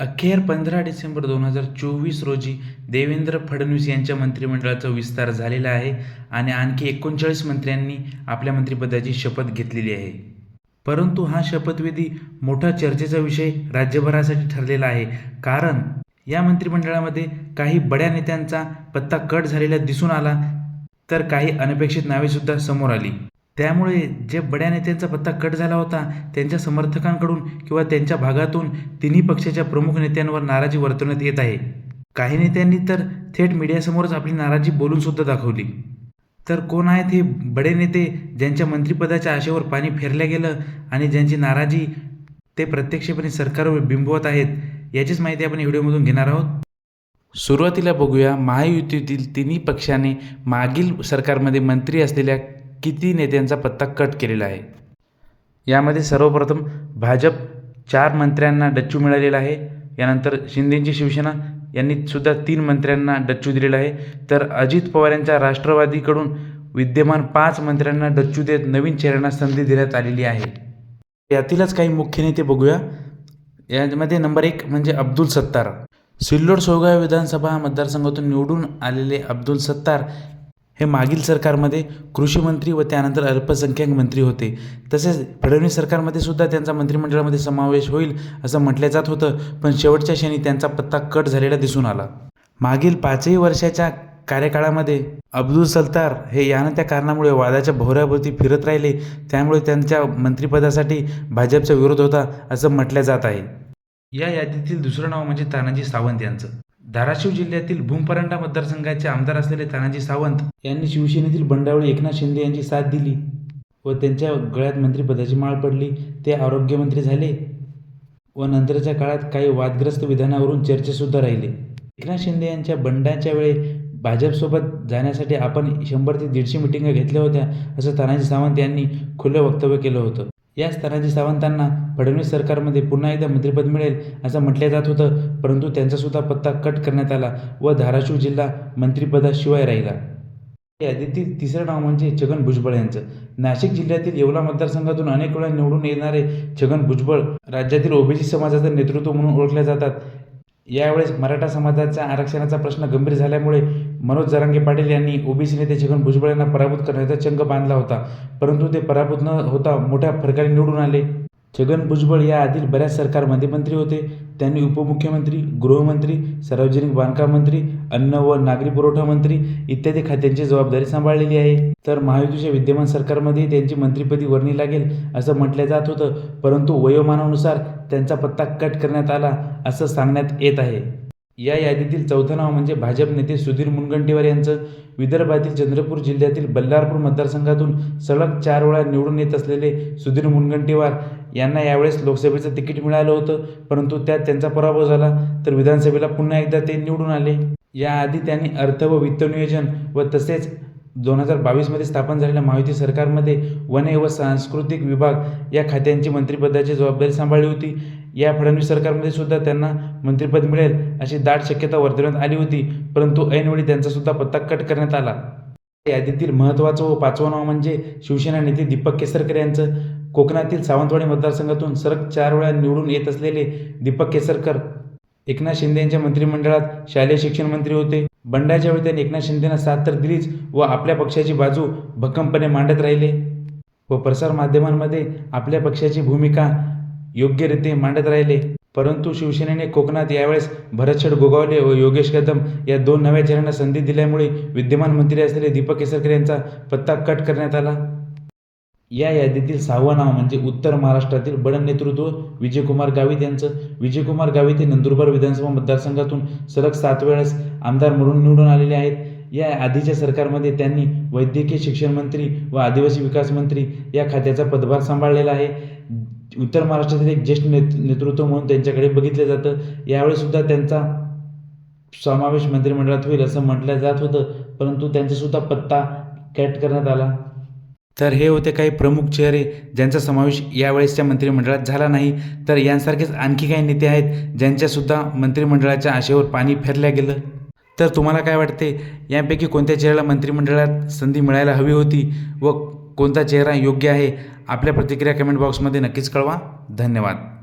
अखेर पंधरा डिसेंबर दोन हजार चोवीस रोजी देवेंद्र फडणवीस यांच्या मंत्रिमंडळाचा विस्तार झालेला आहे आणि आणखी एकोणचाळीस मंत्र्यांनी आपल्या मंत्रिपदाची शपथ घेतलेली आहे. परंतु हा शपथविधी मोठा चर्चेचा विषय राज्यभरासाठी ठरलेला आहे. कारण या मंत्रिमंडळामध्ये काही बड्या नेत्यांचा पत्ता कट झालेला दिसून आला तर काही अनपेक्षित नावेसुद्धा समोर आली. त्यामुळे जे बड्या नेत्यांचा पत्ता कट झाला होता त्यांच्या समर्थकांकडून किंवा त्यांच्या भागातून तिन्ही पक्षाच्या प्रमुख नेत्यांवर नाराजी वर्तवण्यात येत आहे. काही नेत्यांनी तर थेट मीडियासमोरच आपली नाराजी बोलूनसुद्धा दाखवली. तर कोण आहेत हे बडे नेते ज्यांच्या मंत्रिपदाच्या आशेवर पाणी फेरल्या गेलं आणि ज्यांची नाराजी ते प्रत्यक्षपणे सरकारवर बिंबवत आहेत याचीच माहिती आपण व्हिडिओमधून घेणार आहोत. सुरुवातीला बघूया महायुतीतील तिन्ही पक्षाने मागील सरकारमध्ये मंत्री असलेल्या किती नेत्यांचा पत्ता कट केलेला आहे? यामध्ये सर्वप्रथम भाजप चार मंत्र्यांना डच्चू मिळालेला आहे. यानंतर शिंदेंची शिवसेना यांनी सुद्धा तीन मंत्र्यांना डच्चू दिलेला आहे. तर अजित पवार यांच्या राष्ट्रवादीकडून विद्यमान पाच मंत्र्यांना डच्चू देत नवीन चेहऱ्यांना संधी देण्यात आलेली आहे. यातीलच काही मुख्य नेते बघूया. यामध्ये नंबर एक म्हणजे अब्दुल सत्तार. सिल्लोड सोगाव विधानसभा मतदारसंघातून निवडून आलेले अब्दुल सत्तार हे मागील सरकारमध्ये कृषी मंत्री व त्यानंतर अल्पसंख्याक मंत्री होते. तसेच फडणवीस सरकारमध्ये सुद्धा त्यांचा मंत्रिमंडळामध्ये समावेश होईल असं म्हटलं जात होतं पण शेवटच्या क्षणी त्यांचा पत्ता कट झालेला दिसून आला. मागील पाचही वर्षाच्या कार्यकाळामध्ये अब्दुल सत्तार हे यानं त्या कारणामुळे वादाच्या भोवऱ्याभोवती फिरत राहिले त्यामुळे त्यांच्या मंत्रिपदासाठी भाजपचा विरोध होता असं म्हटलं जात आहे. या यादीतील दुसरं नाव म्हणजे तानाजी सावंत यांचं. धाराशिव जिल्ह्यातील भूमपरांडा मतदारसंघाचे आमदार असलेले तानाजी सावंत यांनी शिवसेनेतील बंडावळी एकनाथ शिंदे यांची साथ दिली व त्यांच्या गळ्यात मंत्रिपदाची माळ पडली. ते आरोग्यमंत्री झाले व नंतरच्या काळात काही वादग्रस्त विधानावरून चर्चेसुद्धा राहिले. एकनाथ शिंदे यांच्या बंडाच्या वेळी भाजपसोबत जाण्यासाठी आपण शंभर ते दीडशे मिटिंगा घेतल्या होत्या असं तानाजी सावंत यांनी खुलं वक्तव्य केलं होतं. याच तानाजी सावंतांना फडणवीस सरकारमध्ये पुन्हा एकदा मंत्रिपद मिळेल असं म्हटलं जात होतं परंतु त्यांचासुद्धा पत्ता कट करण्यात आला व धाराशिव जिल्हा मंत्रिपदाशिवाय राहिला. यादीतील तिसरं नाव म्हणजे छगन भुजबळ यांचं. नाशिक जिल्ह्यातील येवला मतदारसंघातून अनेक वेळा निवडून येणारे छगन भुजबळ राज्यातील ओबीसी समाजाचं नेतृत्व म्हणून ओळखले जातात. यावेळेस मराठा समाजाच्या आरक्षणाचा प्रश्न गंभीर झाल्यामुळे मनोज जरांगे पाटील यांनी ओबीसी नेते छगन भुजबळ यांना पराभूत करण्याचा चंग बांधला होता परंतु ते पराभूत न होता मोठ्या फरकाने निवडून आले. छगन भुजबळ या आधील बऱ्याच सरकारमध्ये मंत्री होते. त्यांनी उपमुख्यमंत्री गृहमंत्री सार्वजनिक बांधकाम मंत्री अन्न व नागरी पुरवठा मंत्री इत्यादी खात्यांची जबाबदारी सांभाळलेली आहे. तर महायुतीच्या विद्यमान सरकारमध्ये त्यांची मंत्रिपदी वर्णी लागेल असं म्हटलं जात होतं परंतु वयोमानानुसार त्यांचा पत्ता कट करण्यात आला असं सांगण्यात येत आहे. या यादीतील चौथं नाव म्हणजे भाजप नेते सुधीर मुनगंटीवार यांचं. विदर्भातील चंद्रपूर जिल्ह्यातील बल्लारपूर मतदारसंघातून सलग चार वेळा निवडून येत असलेले सुधीर मुनगंटीवार यांना यावेळेस लोकसभेचं तिकीट मिळालं होतं परंतु त्यात त्यांचा पराभव झाला तर विधानसभेला पुन्हा एकदा ते निवडून आले. याआधी त्यांनी अर्थ व वित्त नियोजन व तसेच दोन हजार बावीसमध्ये स्थापन झालेल्या महायुती सरकारमध्ये वने व सांस्कृतिक विभाग या खात्यांची मंत्रिपदाची जबाबदारी सांभाळली होती. या फडणवीस सरकारमध्ये सुद्धा त्यांना मंत्रिपद मिळेल अशी दाट शक्यता वर्तवण्यात आली होती परंतु ऐनवेळी त्यांचा सुद्धा पत्ता कट करण्यात आला. यादीतील महत्त्वाचं व पाचवं नाव म्हणजे शिवसेना नेते दीपक केसरकर यांचं. कोकणातील सावंतवाडी मतदारसंघातून सरक चार वेळा निवडून येत असलेले दीपक केसरकर. एकनाथ शिंदे यांच्या मंत्रिमंडळात शालेय शिक्षण मंत्री होते. बंडाच्या वेळी त्यांनी एकनाथ शिंदेना साथ तर दिलीच व आपल्या पक्षाची बाजू भक्कमपणे मांडत राहिले. व प्रसारमाध्यमांमध्ये आपल्या पक्षाची भूमिका योग्यरीते मांडत राहिले. परंतु शिवसेनेने कोकणात यावेळेस भरतशेठ गोगावले व योगेश कदम या दोन नव्या चेहऱ्यांना संधी दिल्यामुळे विद्यमान मंत्री असलेले दीपक केसरकर यांचा पत्ता कट करण्यात आला. या यादीतील सहावं नाव म्हणजे उत्तर महाराष्ट्रातील बडन नेतृत्व विजयकुमार गावित यांचं. विजयकुमार गावित हे नंदुरबार विधानसभा मतदारसंघातून सलग सात वेळेस आमदार म्हणून निवडून आलेले आहेत. या आधीच्या सरकारमध्ये त्यांनी वैद्यकीय शिक्षण मंत्री व आदिवासी विकास मंत्री या खात्याचा पदभार सांभाळलेला आहे. उत्तर महाराष्ट्रातील एक ज्येष्ठ नेत नेतृत्व म्हणून त्यांच्याकडे बघितलं जातं. यावेळी सुद्धा त्यांचा समावेश मंत्रिमंडळात होईल असं म्हटलं जात होतं परंतु त्यांचासुद्धा पत्ता कॅट करण्यात आला. तर हे होते काही प्रमुख चेहरे ज्यांचा समावेश यावेळेसच्या मंत्रिमंडळात झाला नाही. तर यांसारखेच आणखी काही नेते आहेत ज्यांच्यासुद्धा मंत्रिमंडळाच्या आशेवर पाणी फेरल्या गेलं. तर तुम्हाला काय वाटते? यांपैकी कोणत्या चेहऱ्याला मंत्रिमंडळात संधी मिळायला हवी होती व कोणता चेहरा योग्य आहे आपल्या प्रतिक्रिया कमेंट बॉक्समध्ये नक्कीच कळवा. धन्यवाद.